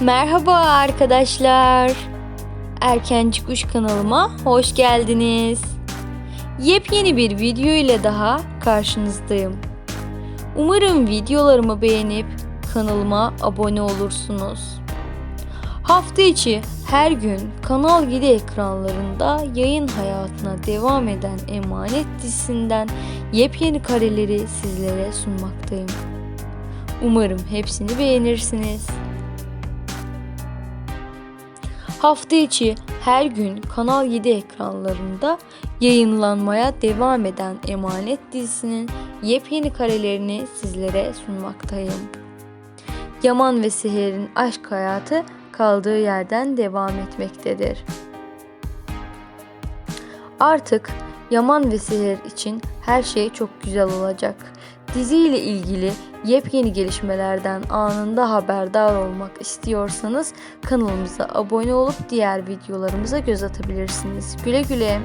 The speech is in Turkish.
Merhaba arkadaşlar. Erkenci Kuş kanalıma hoş geldiniz. Yepyeni bir video ile daha karşınızdayım. Umarım videolarımı beğenip kanalıma abone olursunuz. Hafta içi her gün Kanal 7 ekranlarında yayın hayatına devam eden Emanet dizisinden yepyeni kareleri sizlere sunmaktayım. Umarım hepsini beğenirsiniz. Hafta içi her gün Kanal 7 ekranlarında yayınlanmaya devam eden Emanet dizisinin yepyeni karelerini sizlere sunmaktayım. Yaman ve Seher'in aşk hayatı kaldığı yerden devam etmektedir. Artık Yaman ve Seher için her şey çok güzel olacak. Dizi ile ilgili yepyeni gelişmelerden anında haberdar olmak istiyorsanız kanalımıza abone olup diğer videolarımıza göz atabilirsiniz. Güle güle.